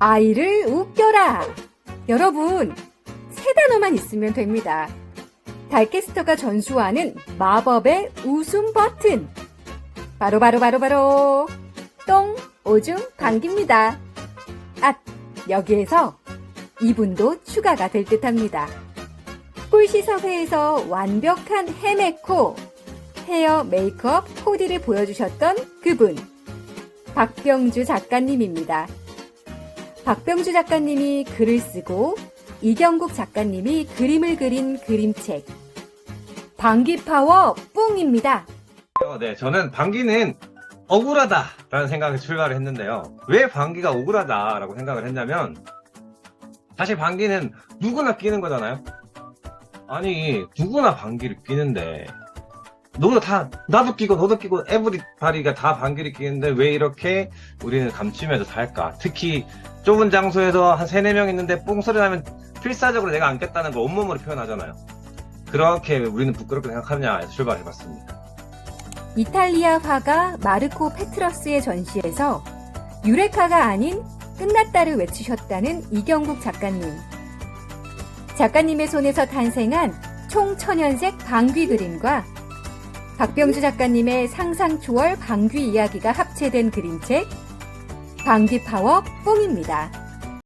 아이를 웃겨라. 여러분, 세 단어만 있으면 됩니다. 달캐스터가 전수하는 마법의 웃음 버튼. 바로바로바로바로 똥, 오줌, 방귀입니다. 아, 여기에서 이분도 추가가 될 듯 합니다. 꿀시사회에서 완벽한 헤메코, 헤어 메이크업 코디를 보여주셨던 그분. 박병주 작가님입니다. 박병주 작가님이 글을 쓰고 이경국 작가님이 그림을 그린 그림책. 방귀파워 뿡입니다. 어, 네, 저는 방귀는 억울하다라는 생각에 출발을 했는데요. 왜 방귀가 억울하다라고 생각을 했냐면 사실 방귀는 누구나 끼는 거잖아요. 아니 누구나 방귀를 끼는데 너도 다 나도 끼고 너도 끼고 에브리바디가 다 방귀를 끼는데 왜 이렇게 우리는 감추면서 살까? 특히 좁은 장소에서 한 세네 명 있는데 뽕 소리 나면 필사적으로 내가 안 깼다는 걸 온몸으로 표현하잖아요. 그렇게 우리는 부끄럽게 생각하느냐 해서 출발해봤습니다. 이탈리아 화가 마르코 페트러스의 전시에서 유레카가 아닌 끝났다를 외치셨다는 이경국 작가님. 작가님의 손에서 탄생한 총천연색 방귀 그림과 박병주 작가님의 상상 초월 방귀 이야기가 합체된 그림책 방귀 파워 뽕입니다.